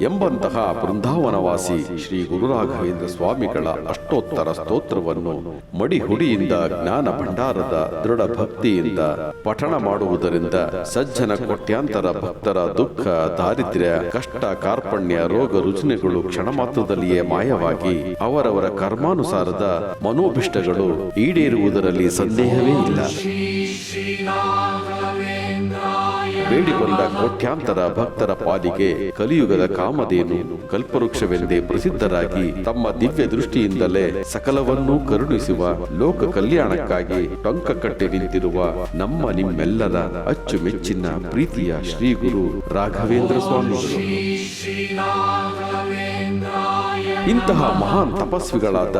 ಎಂಬಂತಹ ಬೃಂದಾವನವಾಸಿ ಶ್ರೀ ಗುರುರಾಘವೇಂದ್ರ ಸ್ವಾಮಿಗಳ ಅಷ್ಟೋತ್ತರ ಸ್ತೋತ್ರವನ್ನು ಮಡಿಹುಡಿಯಿಂದ ಜ್ಞಾನ ಭಂಡಾರದ ದೃಢ ಭಕ್ತಿಯಿಂದ ಪಠಣ ಮಾಡುವುದರಿಂದ ಸಜ್ಜನ ಕೋಟ್ಯಾಂತರ ಭಕ್ತರ ದುಃಖ ದಾರಿದ್ರ್ಯ ಕಷ್ಟ ಕಾರ್ಪಣ್ಯ ರೋಗ ರುಜಿನಗಳು ಕ್ಷಣ ಮಾತ್ರದಲ್ಲಿಯೇ ಮಾಯವಾಗಿ ಅವರವರ ಕರ್ಮಾನುಸಾರದ ಮನೋಭಿಷ್ಟಗಳು ಈಡೇರುವುದರಲ್ಲಿ ಸಂದೇಹವೇ ಇಲ್ಲ ಬೇಡಿ ಬಂದ ಕೋಟ್ಯಾಂತರ ಭಕ್ತರ ಪಾಲಿಗೆ ಕಲಿಯುಗದ ಕಾಮಧೇನು, ಕಲ್ಪವೃಕ್ಷವೆಂದೇ ಪ್ರಸಿದ್ಧರಾಗಿ ತಮ್ಮ ದಿವ್ಯ ದೃಷ್ಟಿಯಿಂದಲೇ ಸಕಲವನ್ನೂ ಕರುಣಿಸುವ ಲೋಕ ಕಲ್ಯಾಣಕ್ಕಾಗಿ ಟೊಂಕ ಕಟ್ಟಿ ನಿಂತಿರುವ ನಮ್ಮ ನಿಮ್ಮೆಲ್ಲರ ಅಚ್ಚುಮೆಚ್ಚಿನ ಪ್ರೀತಿಯ ಶ್ರೀ ಗುರು ರಾಘವೇಂದ್ರ ಸ್ವಾಮಿಗಳು. ಇಂತಹ ಮಹಾನ್ ತಪಸ್ವಿಗಳಾದ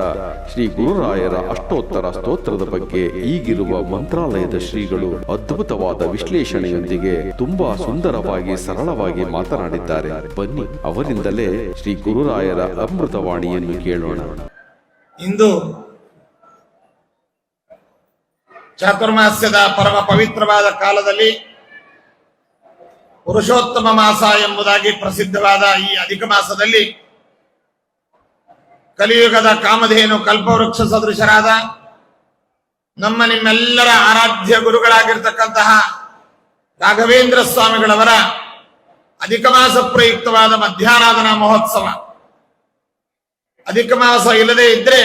ಶ್ರೀ ಗುರುರಾಯರ ಅಷ್ಟೋತ್ತರ ಸ್ತೋತ್ರದ ಬಗ್ಗೆ ಈಗಿರುವ ಮಂತ್ರಾಲಯದ ಶ್ರೀಗಳು ಅದ್ಭುತವಾದ ವಿಶ್ಲೇಷಣೆಯೊಂದಿಗೆ ತುಂಬಾ ಸುಂದರವಾಗಿ ಸರಳವಾಗಿ ಮಾತನಾಡಿದ್ದಾರೆ. ಬನ್ನಿ, ಅವರಿಂದಲೇ ಶ್ರೀ ಗುರುರಾಯರ ಅಮೃತವಾಣಿಯನ್ನು ಕೇಳೋಣ. ಇಂದು ಚಾತುರ್ಮಾಸ್ಯದ ಪರಮ ಪವಿತ್ರವಾದ ಕಾಲದಲ್ಲಿ ಪುರುಷೋತ್ತಮ ಮಾಸ ಎಂಬುದಾಗಿ ಪ್ರಸಿದ್ಧವಾದ ಈ ಅಧಿಕ ಮಾಸದಲ್ಲಿ ಕಲಿಯುಗದ ಕಾಮಧೇನು ಕಲ್ಪವೃಕ್ಷ ಸದೃಶರಾದ ನಮ್ಮ ನಿಮ್ಮೆಲ್ಲರ ಆರಾಧ್ಯ ಗುರುಗಳಾಗಿರ್ತಕ್ಕಂತಹ ರಾಘವೇಂದ್ರ ಸ್ವಾಮಿಗಳವರ ಅಧಿಕ ಮಾಸ ಪ್ರಯುಕ್ತವಾದ ಮಧ್ಯಾರಾಧನಾ ಮಹೋತ್ಸವ. ಅಧಿಕ ಮಾಸ ಇಲ್ಲದೆ ಇದ್ರೆ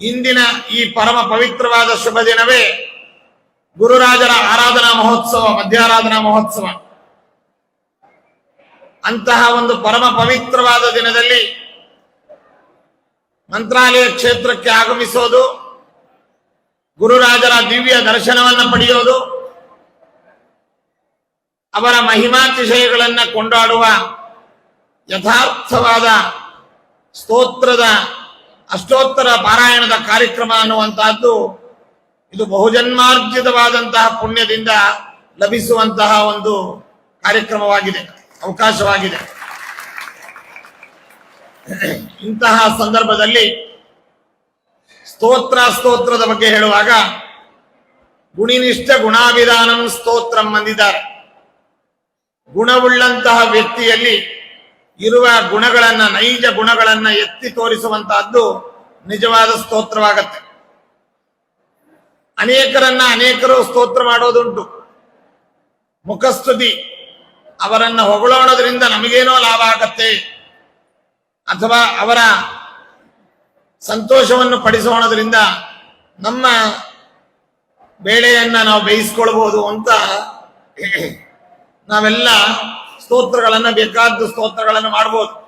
ಇಂದಿನ ಈ ಪರಮ ಪವಿತ್ರವಾದ ಶುಭ ದಿನವೇ ಗುರುರಾಜರ ಆರಾಧನಾ ಮಹೋತ್ಸವ, ಮಧ್ಯಾರಾಧನಾ ಮಹೋತ್ಸವ. ಅಂತಹ ಒಂದು ಪರಮ ಪವಿತ್ರವಾದ ದಿನದಲ್ಲಿ ಮಂತ್ರಾಲಯ ಕ್ಷೇತ್ರಕ್ಕೆ ಆಗಮಿಸೋದು, ಗುರುರಾಜರ ದಿವ್ಯ ದರ್ಶನವನ್ನು ಪಡೆಯೋದು, ಅವರ ಮಹಿಮಾತಿಶಯಗಳನ್ನ ಕೊಂಡಾಡುವ ಯಥಾರ್ಥವಾದ ಸ್ತೋತ್ರದ, ಅಷ್ಟೋತ್ತರ ಪಾರಾಯಣದ ಕಾರ್ಯಕ್ರಮ ಅನ್ನುವಂತಹದ್ದು ಇದು ಬಹುಜನ್ಮಾರ್ಜಿತವಾದಂತಹ ಪುಣ್ಯದಿಂದ ಲಭಿಸುವಂತಹ ಒಂದು ಕಾರ್ಯಕ್ರಮವಾಗಿದೆ, ಅವಕಾಶವಾಗಿದೆ. ಇಂತಹ ಸಂದರ್ಭದಲ್ಲಿ ಸ್ತೋತ್ರ ಸ್ತೋತ್ರದ ಬಗ್ಗೆ ಹೇಳುವಾಗ ಗುಣಿನಿಷ್ಠ ಗುಣಾಭಿಧಾನಂ ಸ್ತೋತ್ರಂ ಅಂದಿದ್ದಾರೆ. ಗುಣವುಳ್ಳಂತಹ ವ್ಯಕ್ತಿಯಲ್ಲಿ ಇರುವ ಗುಣಗಳನ್ನ, ನೈಜ ಗುಣಗಳನ್ನ ಎತ್ತಿ ತೋರಿಸುವಂತಹದ್ದು ನಿಜವಾದ ಸ್ತೋತ್ರವಾಗತ್ತೆ. ಅನೇಕರನ್ನ ಅನೇಕರು ಸ್ತೋತ್ರ ಮಾಡೋದುಂಟು. ಮುಖಸ್ತುತಿ ಅವರನ್ನ ಹೊಗಳೋಣದ್ರಿಂದ ನಮಗೇನೋ ಲಾಭ ಆಗತ್ತೆ. ಅಥವಾ ಅವರ ಸಂತೋಷವನ್ನು ಪಡಿಸೋಣದ್ರಿಂದ ನಮ್ಮ ಬೇಳೆಯನ್ನ ನಾವು ಬೇಯಿಸ್ಕೊಳ್ಬಹುದು ಅಂತ ನಾವೆಲ್ಲ ಸ್ತೋತ್ರಗಳನ್ನ ಬೇಕಾದ ಸ್ತೋತ್ರಗಳನ್ನು ಮಾಡಬಹುದು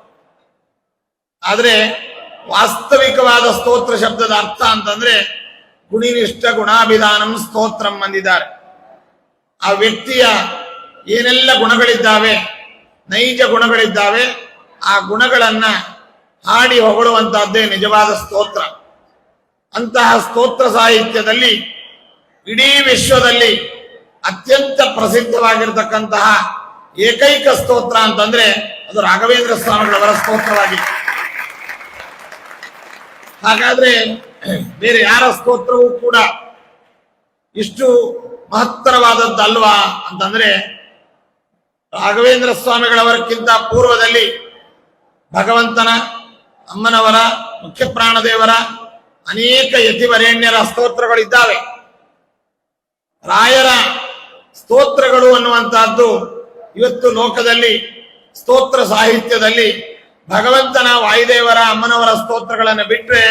ಆದ್ರೆ ವಾಸ್ತವಿಕವಾದ ಸ್ತೋತ್ರ ಶಬ್ದದ ಅರ್ಥ ಅಂತಂದ್ರೆ ಗುಣಿನಿಷ್ಠ ಗುಣಾಭಿಧಾನಂ ಸ್ತೋತ್ರಂ ಅಂದಿದ್ದಾರೆ. ಆ ವ್ಯಕ್ತಿಯ ಏನೆಲ್ಲ ಗುಣಗಳಿದ್ದಾವೆ, ನೈಜ ಗುಣಗಳಿದ್ದಾವೆ ಆ ಗುಣಗಳನ್ನ ಹಾಡಿ ಹೊಗಳುವಂತಹದ್ದೇ ನಿಜವಾದ ಸ್ತೋತ್ರ. ಅಂತಹ ಸ್ತೋತ್ರ ಸಾಹಿತ್ಯದಲ್ಲಿ ಇಡೀ ವಿಶ್ವದಲ್ಲಿ ಅತ್ಯಂತ ಪ್ರಸಿದ್ಧವಾಗಿರತಕ್ಕಂತಹ ಏಕೈಕ ಸ್ತೋತ್ರ ಅಂತಂದ್ರೆ ಅದು ರಾಘವೇಂದ್ರ ಸ್ವಾಮಿಗಳವರ ಸ್ತೋತ್ರವಾಗಿದೆ ಹಾಗಾದ್ರೆ ಬೇರೆ ಯಾರ ಸ್ತೋತ್ರವೂ ಕೂಡ ಇಷ್ಟು ಮಹತ್ತರವಾದದ್ದಲ್ವಾ ಅಂತಂದ್ರೆ ರಾಘವೇಂದ್ರ ಸ್ವಾಮಿಗಳವರಕ್ಕಿಂತ ಪೂರ್ವದಲ್ಲಿ ಭಗವಂತನ, ಅಮ್ಮನವರ, ಮುಖ್ಯ ಪ್ರಾಣದೇವರ, ಅನೇಕ ಯತಿವರೇಣ್ಯರ ಸ್ತೋತ್ರಗಳಿದ್ದಾವೆ. ರಾಯರ ಸ್ತೋತ್ರಗಳು ಅನ್ನುವಂತಹದ್ದು ಇವತ್ತು ಲೋಕದಲ್ಲಿ, ಸ್ತೋತ್ರ ಸಾಹಿತ್ಯದಲ್ಲಿ ಭಗವಂತನ, ವಾಯುದೇವರ, ಅಮ್ಮನವರ ಸ್ತೋತ್ರಗಳನ್ನು ಬಿಟ್ಟರೆ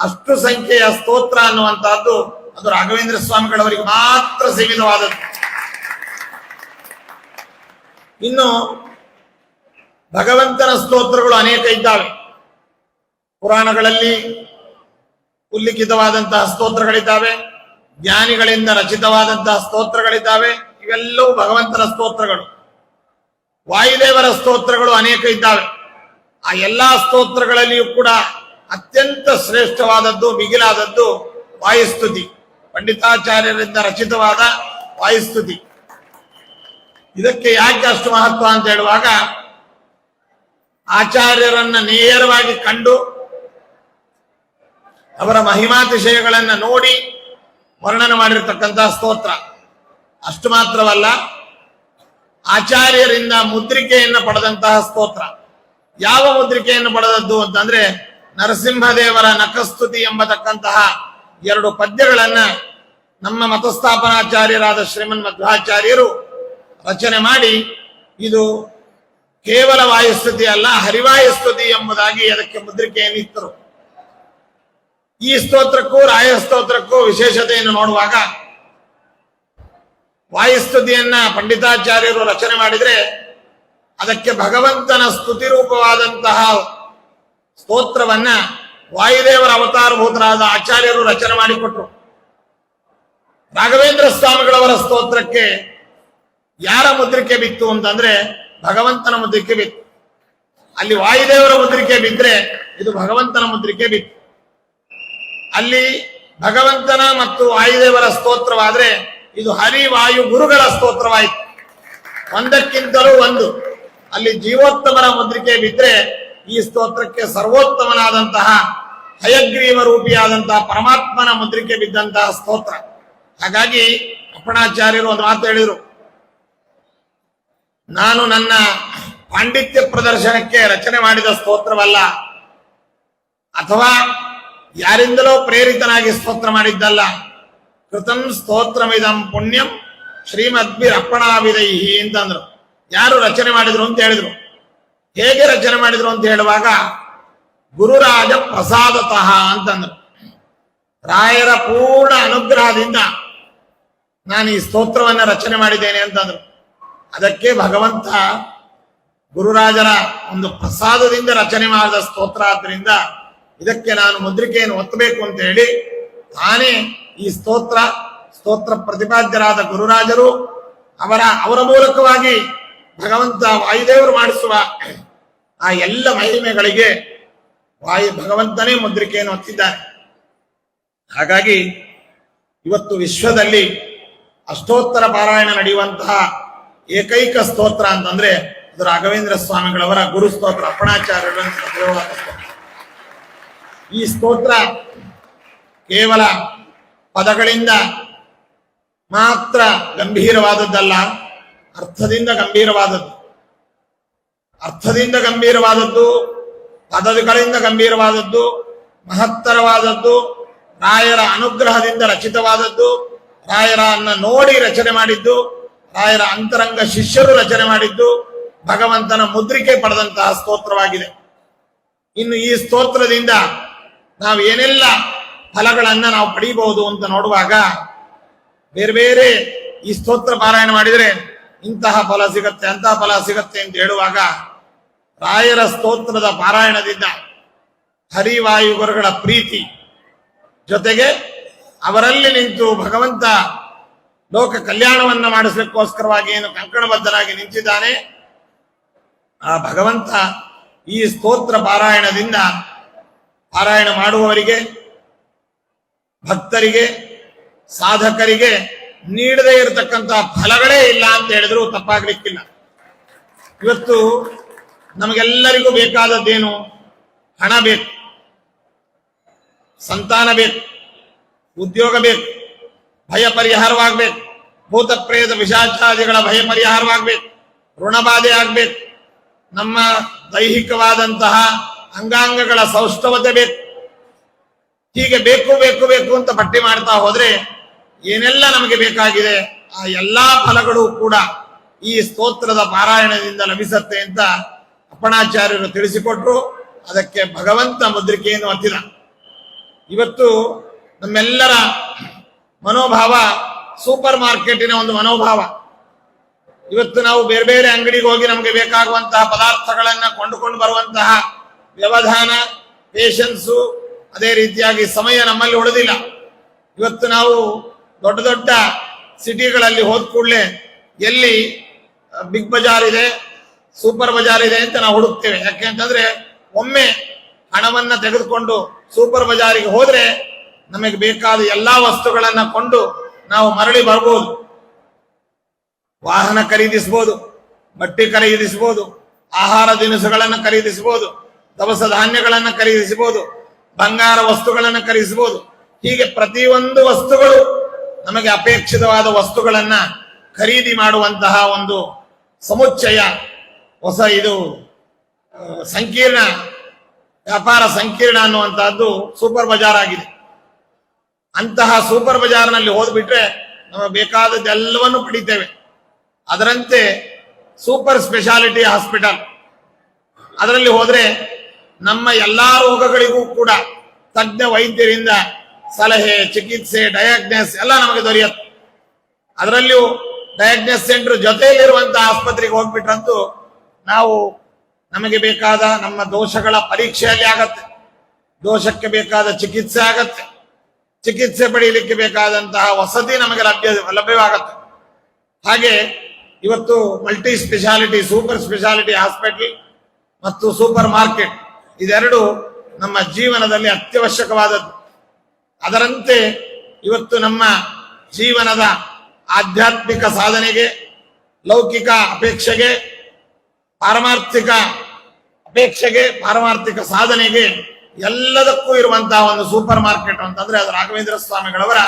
ಅಷ್ಟು ಸಂಖ್ಯೆಯ ಸ್ತೋತ್ರ ಅನ್ನುವಂತಹದ್ದು ಅದು ರಾಘವೇಂದ್ರ ಸ್ವಾಮಿಗಳವರಿಗೆ ಮಾತ್ರ ಸೀಮಿತವಾದದ್ದು. ಇನ್ನು ಭಗವಂತನ ಸ್ತೋತ್ರಗಳು ಅನೇಕ ಇದ್ದಾವೆ. ಪುರಾಣಗಳಲ್ಲಿ ಉಲ್ಲಿಖಿತವಾದಂತಹ ಸ್ತೋತ್ರಗಳಿದ್ದಾವೆ. ಜ್ಞಾನಿಗಳಿಂದ ರಚಿತವಾದಂತಹ ಸ್ತೋತ್ರಗಳಿದ್ದಾವೆ. ಇವೆಲ್ಲವೂ ಭಗವಂತನ ಸ್ತೋತ್ರಗಳು. ವಾಯುದೇವರ ಸ್ತೋತ್ರಗಳು ಅನೇಕ ಇದ್ದಾವೆ. ಆ ಎಲ್ಲಾ ಸ್ತೋತ್ರಗಳಲ್ಲಿಯೂ ಕೂಡ ಅತ್ಯಂತ ಶ್ರೇಷ್ಠವಾದದ್ದು, ಮಿಗಿಲಾದದ್ದು ವಾಯುಸ್ತುತಿ. ಪಂಡಿತಾಚಾರ್ಯರಿಂದ ರಚಿತವಾದ ವಾಯುಸ್ತುತಿ. ಇದಕ್ಕೆ ಯಾಕೆ ಅಷ್ಟು ಮಹತ್ವ ಅಂತ ಹೇಳುವಾಗ ಆಚಾರ್ಯರನ್ನ ನೇರವಾಗಿ ಕಂಡು ಅವರ ಮಹಿಮಾತಿಶಯಗಳನ್ನ ನೋಡಿ ವರ್ಣನೆ ಮಾಡಿರ್ತಕ್ಕಂತಹ ಸ್ತೋತ್ರ. ಅಷ್ಟು ಮಾತ್ರವಲ್ಲ, ಆಚಾರ್ಯರಿಂದ ಮುದ್ರಿಕೆಯನ್ನು ಪಡೆದಂತಹ ಸ್ತೋತ್ರ. ಯಾವ ಮುದ್ರಿಕೆಯನ್ನು ಪಡೆದದ್ದು ಅಂತಂದ್ರೆ, ನರಸಿಂಹದೇವರ ನಖಸ್ತುತಿ ಎಂಬತಕ್ಕಂತಹ ಎರಡು ಪದ್ಯಗಳನ್ನ ನಮ್ಮ ಮತಸ್ಥಾಪನಾಚಾರ್ಯರಾದ ಶ್ರೀಮನ್ ಮಧ್ವಾಚಾರ್ಯರು ರಚನೆ ಮಾಡಿ, ಇದು ಕೇವಲ ವಾಯುಸ್ತುತಿ ಅಲ್ಲ, ಹರಿವಾಯುಸ್ತುತಿ ಎಂಬುದಾಗಿ ಅದಕ್ಕೆ ಮುದ್ರಿಕೆಯನ್ನಿತ್ತರು ಈ ಸ್ತೋತ್ರಕ್ಕೂ ರಾಯಸ್ತೋತ್ರಕ್ಕೂ ವಿಶೇಷತೆಯನ್ನು ನೋಡುವಾಗ, ವಾಯುಸ್ತುತಿಯನ್ನ ಪಂಡಿತಾಚಾರ್ಯರು ರಚನೆ ಮಾಡಿದ್ರೆ, ಅದಕ್ಕೆ ಭಗವಂತನ ಸ್ತುತಿ ರೂಪವಾದಂತಹ ಸ್ತೋತ್ರವನ್ನ ವಾಯುದೇವರ ಅವತಾರಭೂತರಾದ ಆಚಾರ್ಯರು ರಚನೆ ಮಾಡಿಕೊಟ್ರು. ರಾಘವೇಂದ್ರ ಸ್ವಾಮಿಗಳವರ ಸ್ತೋತ್ರಕ್ಕೆ ಯಾರ ಮುದ್ರಿಕೆ ಬಿತ್ತು ಅಂತಂದ್ರೆ ಭಗವಂತನ ಮುದ್ರಿಕೆ ಬಿತ್ತು ಅಲ್ಲಿ ವಾಯುದೇವರ ಮುದ್ರಿಕೆ ಬಿದ್ರೆ ಇದು ಭಗವಂತನ ಮುದ್ರಿಕೆ ಬಿತ್ತು. ಅಲ್ಲಿ ಭಗವಂತನ ಮತ್ತು ವಾಯುದೇವರ ಸ್ತೋತ್ರವಾದ್ರೆ ಇದು ಹರಿ, ವಾಯು, ಗುರುಗಳ ಸ್ತೋತ್ರವಾಯಿತು. ಒಂದಕ್ಕಿಂತಲೂ ಒಂದು. ಅಲ್ಲಿ ಜೀವೋತ್ತಮರ ಮುದ್ರಿಕೆ ಬಿದ್ರೆ ಈ ಸ್ತೋತ್ರಕ್ಕೆ ಸರ್ವೋತ್ತಮನಾದಂತಹ ಹಯಗ್ರೀವ ರೂಪಿಯಾದಂತಹ ಪರಮಾತ್ಮನ ಮುದ್ರಿಕೆ ಬಿದ್ದಂತಹ ಸ್ತೋತ್ರ. ಹಾಗಾಗಿ ಅಪ್ಪಣಾಚಾರ್ಯರು ಒಂದು ಮಾತು ಹೇಳಿದರು. ನಾನು ನನ್ನ ಪಾಂಡಿತ್ಯ ಪ್ರದರ್ಶನಕ್ಕೆ ರಚನೆ ಮಾಡಿದ ಸ್ತೋತ್ರವಲ್ಲ, ಅಥವಾ ಯಾರಿಂದಲೋ ಪ್ರೇರಿತನಾಗಿ ಸ್ತೋತ್ರ ಮಾಡಿದ್ದಲ್ಲ, ಕೃತಂ ಸ್ತೋತ್ರಮಿದಂ ಪುಣ್ಯಂ ಶ್ರೀಮದ್ಭಿರ್ ಅಪ್ಪಣಾವಿದೈಹಿ ಅಂತಂದ್ರು. ಯಾರು ರಚನೆ ಮಾಡಿದ್ರು ಅಂತ ಹೇಳಿದ್ರು. ಹೇಗೆ ರಚನೆ ಮಾಡಿದ್ರು ಅಂತ ಹೇಳುವಾಗ, ಗುರುರಾಜ ಪ್ರಸಾದತಃ ಅಂತಂದ್ರು. ರಾಯರ ಪೂರ್ಣ ಅನುಗ್ರಹದಿಂದ ನಾನು ಈ ಸ್ತೋತ್ರವನ್ನ ರಚನೆ ಮಾಡಿದ್ದೇನೆ ಅಂತಂದ್ರು. ಅದಕ್ಕೆ ಭಗವಂತ ಗುರುರಾಜರ ಒಂದು ಪ್ರಸಾದದಿಂದ ರಚನೆ ಮಾಡಿದ ಸ್ತೋತ್ರ ಆದ್ದರಿಂದ ಇದಕ್ಕೆ ನಾನು ಮುದ್ರಿಕೆಯನ್ನು ಒತ್ತಬೇಕು ಅಂತ ಹೇಳಿ ತಾನೇ ಈ ಸ್ತೋತ್ರ ಸ್ತೋತ್ರ ಪ್ರತಿಪಾದ್ಯರಾದ ಗುರುರಾಜರು ಅವರ ಅವರ ಮೂಲಕವಾಗಿ ಭಗವಂತ ವಾಯುದೇವರು ಮಾಡಿಸುವ ಆ ಎಲ್ಲ ಮಹಿಮೆಗಳಿಗೆ ವಾಯು ಭಗವಂತನೇ ಮುದ್ರಿಕೆಯನ್ನು ಒತ್ತಿದ್ದಾರೆ ಹಾಗಾಗಿ ಇವತ್ತು ವಿಶ್ವದಲ್ಲಿ ಅಷ್ಟೋತ್ತರ ಪಾರಾಯಣ ನಡೆಯುವಂತಹ ಏಕೈಕ ಸ್ತೋತ್ರ ಅಂತಂದ್ರೆ ಅದು ರಾಘವೇಂದ್ರ ಸ್ವಾಮಿಗಳವರ ಗುರು ಸ್ತೋತ್ರ, ಅಪ್ಪಣಾಚಾರ್ಯರ. ಈ ಸ್ತೋತ್ರ ಕೇವಲ ಪದಗಳಿಂದ ಮಾತ್ರ ಗಂಭೀರವಾದದ್ದಲ್ಲ, ಅರ್ಥದಿಂದ ಗಂಭೀರವಾದದ್ದು ಅರ್ಥದಿಂದ ಗಂಭೀರವಾದದ್ದು, ಪದಗಳಿಂದ ಗಂಭೀರವಾದದ್ದು, ಮಹತ್ತರವಾದದ್ದು, ರಾಯರ ಅನುಗ್ರಹದಿಂದ ರಚಿತವಾದದ್ದು, ರಾಯರನ್ನ ನೋಡಿ ರಚನೆ ಮಾಡಿದ್ದು ರಾಯರ ಅಂತರಂಗ ಶಿಷ್ಯರು ರಚನೆ ಮಾಡಿದ್ದು ಭಗವಂತನ ಮುದ್ರಿಕೆ ಪಡೆದಂತಹ ಸ್ತೋತ್ರವಾಗಿದೆ. ಇನ್ನು ಈ ಸ್ತೋತ್ರದಿಂದ ನಾವು ಏನೆಲ್ಲ ಫಲಗಳನ್ನ ನಾವು ಪಡೀಬಹುದು ಅಂತ ನೋಡುವಾಗ ಬೇರೆ ಬೇರೆ ಈ ಸ್ತೋತ್ರ ಪಾರಾಯಣ ಮಾಡಿದರೆ ಇಂತಹ ಫಲ ಸಿಗತ್ತೆ, ಅಂತಹ ಫಲ ಸಿಗತ್ತೆ ಅಂತ ಹೇಳುವಾಗ ರಾಯರ ಸ್ತೋತ್ರದ ಪಾರಾಯಣದಿಂದ ಹರಿವಾಯುಗುರುಗಳ ಪ್ರೀತಿ ಜೊತೆಗೆ ಅವರಲ್ಲಿ ನಿಂತು ಭಗವಂತ ಲೋಕ ಕಲ್ಯಾಣವನ್ನ ಮಾಡಿಸಲಿಕ್ಕೋಸ್ಕರವಾಗಿ ಏನು ಕಂಕಣಬದ್ಧನಾಗಿ ನಿಂತಿದ್ದಾನೆ. ಆ ಭಗವಂತ ಈ ಸ್ತೋತ್ರ ಪಾರಾಯಣದಿಂದ ಪಾರಾಯಣ ಮಾಡುವವರಿಗೆ, ಭಕ್ತರಿಗೆ, ಸಾಧಕರಿಗೆ ನೀಡದೇ ಇರತಕ್ಕಂತ ಫಲಗಳೇ ಇಲ್ಲ ಅಂತ ಹೇಳಿದ್ರು ತಪ್ಪಾಗ್ಲಿಕ್ಕಿಲ್ಲ. ಇವತ್ತು ನಮಗೆಲ್ಲರಿಗೂ ಬೇಕಾದದ್ದೇನು? ಹಣ ಬೇಕು, ಸಂತಾನ ಬೇಕು, ಉದ್ಯೋಗ ಬೇಕು ಭಯ ಪರಿಹಾರವಾಗಬೇಕು ಭೂತ ಪ್ರೇತ ವಿಷಾಚಾದಿಗಳ ಭಯ ಪರಿಹಾರವಾಗಬೇಕು ಋಣಬಾಧೆ ಆಗ್ಬೇಕು. ನಮ್ಮ ದೈಹಿಕವಾದಂತಹ ಅಂಗಾಂಗಗಳ ಸೌಷ್ಠವತೆ ಬೇಕು. ಹೀಗೆ ಬೇಕು ಬೇಕು ಬೇಕು ಅಂತ ಪಟ್ಟಿ ಮಾಡ್ತಾ ಹೋದ್ರೆ ಏನೆಲ್ಲ ನಮಗೆ ಬೇಕಾಗಿದೆ, ಆ ಎಲ್ಲಾ ಫಲಗಳು ಕೂಡ ಈ ಸ್ತೋತ್ರದ ಪಾರಾಯಣದಿಂದ ಲಭಿಸತ್ತೆ ಅಂತ ಅಪ್ಪಣಾಚಾರ್ಯರು ತಿಳಿಸಿಕೊಟ್ರು. ಅದಕ್ಕೆ ಭಗವಂತ ಮುದ್ರಿಕೆಯನ್ನು ಒತ್ತಿದ. ಇವತ್ತು ನಮ್ಮೆಲ್ಲರ ಮನೋಭಾವ, ಸೂಪರ್ ಮಾರ್ಕೆಟಿನ ಒಂದು ಮನೋಭಾವ. ಇವತ್ತು ನಾವು ಬೇರೆ ಬೇರೆ ಅಂಗಡಿಗೆ ಹೋಗಿ ನಮಗೆ ಬೇಕಾಗುವಂತಹ ಪದಾರ್ಥಗಳನ್ನ ಕೊಂಡುಕೊಂಡು ಬರುವಂತಹ ವ್ಯವಧಾನ ಪೇಷನ್ಸು ಅದೇ ರೀತಿಯಾಗಿ ಸಮಯ ನಮ್ಮಲ್ಲಿ ಉಳಿದಿಲ್ಲ. ಇವತ್ತು ನಾವು ದೊಡ್ಡ ದೊಡ್ಡ ಸಿಟಿಗಳಲ್ಲಿ ಹೋದ ಕೂಡಲೇ ಎಲ್ಲಿ ಬಿಗ್ ಬಜಾರ್ ಇದೆ, ಸೂಪರ್ ಬಜಾರ್ ಇದೆ ಅಂತ ನಾವು ಹುಡುಕ್ತೇವೆ. ಯಾಕೆ ಅಂತಂದ್ರೆ ಒಮ್ಮೆ ಹಣವನ್ನ ತೆಗೆದುಕೊಂಡು ಸೂಪರ್ ಬಜಾರಿಗೆ ಹೋದ್ರೆ ನಮಗೆ ಬೇಕಾದ ಎಲ್ಲಾ ವಸ್ತುಗಳನ್ನ ಕೊಂಡು ನಾವು ಮರಳಿ ಬರ್ಬೋದು. ವಾಹನ ಖರೀದಿಸಬಹುದು ಬಟ್ಟೆ ಖರೀದಿಸಬಹುದು ಆಹಾರ ದಿನಸುಗಳನ್ನು ಖರೀದಿಸಬಹುದು ದವಸ ಧಾನ್ಯಗಳನ್ನು ಖರೀದಿಸಬಹುದು ಬಂಗಾರ ವಸ್ತುಗಳನ್ನು ಖರೀದಿಸಬಹುದು ಹೀಗೆ ಪ್ರತಿಯೊಂದು ವಸ್ತುಗಳು ನಮಗೆ ಅಪೇಕ್ಷಿತವಾದ ವಸ್ತುಗಳನ್ನ ಖರೀದಿ ಮಾಡುವಂತಹ ಒಂದು ಸಮುಚ್ಚಯ ಹೊಸ ಇದು ಸಂಕೀರ್ಣ, ವ್ಯಾಪಾರ ಸಂಕೀರ್ಣ ಅನ್ನುವಂತಹದ್ದು ಸೂಪರ್ ಬಜಾರ್ ಆಗಿದೆ ಅಂತಹ ಸೂಪರ್ ಬಜಾರ್ನಲ್ಲಿ ಹೋದ್ಬಿಟ್ರೆ ನಮಗೆ ಬೇಕಾದದ್ದೆಲ್ಲವನ್ನು ಪಡಿತೇವೆ. ಅದರಂತೆ ಸೂಪರ್ ಸ್ಪೆಷಾಲಿಟಿ ಹಾಸ್ಪಿಟಲ್. ಅದರಲ್ಲಿ ಹೋದ್ರೆ ನಮ್ಮ ಎಲ್ಲಾ ರೋಗಗಳಿಗೂ ಕೂಡ ತಜ್ಞ ವೈದ್ಯರಿಂದ ಸಲಹೆ, ಚಿಕಿತ್ಸೆ ಡಯಾಗ್ನೋಸ್ ಎಲ್ಲ ನಮಗೆ ದೊರೆಯುತ್ತೆ. ಅದರಲ್ಲಿಯೂ ಡಯಾಗ್ನೋಸ್ ಸೆಂಟರ್ ಜೊತೆಯಲ್ಲಿರುವಂತಹ ಆಸ್ಪತ್ರೆಗೆ ಹೋಗ್ಬಿಟ್ರಂತೂ ನಾವು ನಮಗೆ ಬೇಕಾದ ನಮ್ಮ ದೋಷಗಳ ಪರೀಕ್ಷೆಯಲ್ಲಿ ಆಗತ್ತೆ. ದೋಷಕ್ಕೆ ಬೇಕಾದ ಚಿಕಿತ್ಸೆ ಆಗತ್ತೆ. ಚಿಕಿತ್ಸೆ ಪಡೆಯಲಿಕ್ಕೆ ಬೇಕಾದಂತಹ ವಸತಿ ನಮಗೆ ಲಭ್ಯ, ಲಭ್ಯವಾಗುತ್ತೆ. ಹಾಗೆ ಇವತ್ತು multi speciality, super speciality hospital ಮತ್ತು ಸೂಪರ್ ಮಾರ್ಕೆಟ್, ಇದೆರಡು ನಮ್ಮ ಜೀವನದಲ್ಲಿ ಅತ್ಯವಶ್ಯಕವಾದದ್ದು. ಅದರಂತೆ ಇವತ್ತು ನಮ್ಮ ಜೀವನದ ಆಧ್ಯಾತ್ಮಿಕ ಸಾಧನೆಗೆ, ಲೌಕಿಕ ಅಪೇಕ್ಷೆಗೆ, ಪಾರಮಾರ್ಥಿಕ ಅಪೇಕ್ಷೆಗೆ, ಪಾರಮಾರ್ಥಿಕ ಸಾಧನೆಗೆ ಎಲ್ಲದಕ್ಕೂ ಇರುವಂತಹ ಒಂದು ಸೂಪರ್ ಮಾರ್ಕೆಟ್ ಅಂತಂದ್ರೆ ಅದು ರಾಘವೇಂದ್ರ ಸ್ವಾಮಿಗಳವರ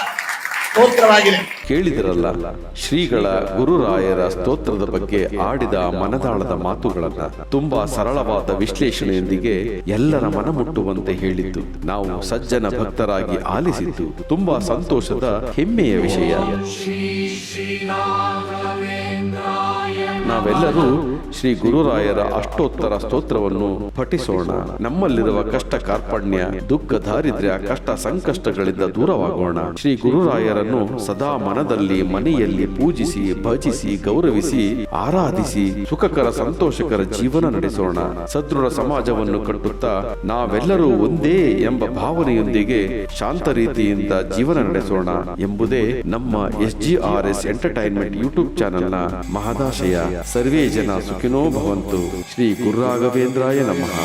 ಸ್ತೋತ್ರವಾಗಿದೆ. ಕೇಳಿದಿರಲ್ಲ, ಶ್ರೀಗಳ ಗುರುರಾಯರ ಸ್ತೋತ್ರದ ಬಗ್ಗೆ ಆಡಿದ ಮನದಾಳದ ಮಾತುಗಳನ್ನ ತುಂಬಾ ಸರಳವಾದ ವಿಶ್ಲೇಷಣೆಯೊಂದಿಗೆ ಎಲ್ಲರ ಮನ ಮುಟ್ಟುವಂತೆ ಹೇಳಿದ್ದು. ನಾವು ಸಜ್ಜನ ಭಕ್ತರಾಗಿ ಆಲಿಸಿದ್ದು ತುಂಬಾ ಸಂತೋಷದ ಹೆಮ್ಮೆಯ ವಿಷಯ. ನಾವೆಲ್ಲರೂ ಶ್ರೀ ಗುರುರಾಯರ ಅಷ್ಟೋತ್ತರ ಸ್ತೋತ್ರವನ್ನು ಪಠಿಸೋಣ. ನಮ್ಮಲ್ಲಿರುವ ಕಷ್ಟ ಕಾರ್ಪಣ್ಯ, ದುಃಖ, ದಾರಿದ್ರ್ಯ, ಕಷ್ಟ, ಸಂಕಷ್ಟಗಳಿಂದ ದೂರವಾಗೋಣ. ಶ್ರೀ ಗುರುರಾಯರನ್ನು ಸದಾ ಮನದಲ್ಲಿ ಮನೆಯಲ್ಲಿ ಪೂಜಿಸಿ ಭಜಿಸಿ ಗೌರವಿಸಿ ಆರಾಧಿಸಿ ಸುಖಕರ ಸಂತೋಷಕರ ಜೀವನ ನಡೆಸೋಣ. ಸದೃಢ ಸಮಾಜವನ್ನು ಕಟ್ಟುತ್ತಾ ನಾವೆಲ್ಲರೂ ಒಂದೇ ಎಂಬ ಭಾವನೆಯೊಂದಿಗೆ ಶಾಂತ ರೀತಿಯಿಂದ ಜೀವನ ನಡೆಸೋಣ ಎಂಬುದೇ ನಮ್ಮ S G R S entertainment YouTube ಚಾನೆಲ್ನ ಮಹದಾಶಯ ಸರ್ವೇ ಜನ ಸುಖಿನೋ ಭವಂತು ಶ್ರೀ ಗುರುರಾಘವೇಂದ್ರಾಯ ನಮಃ.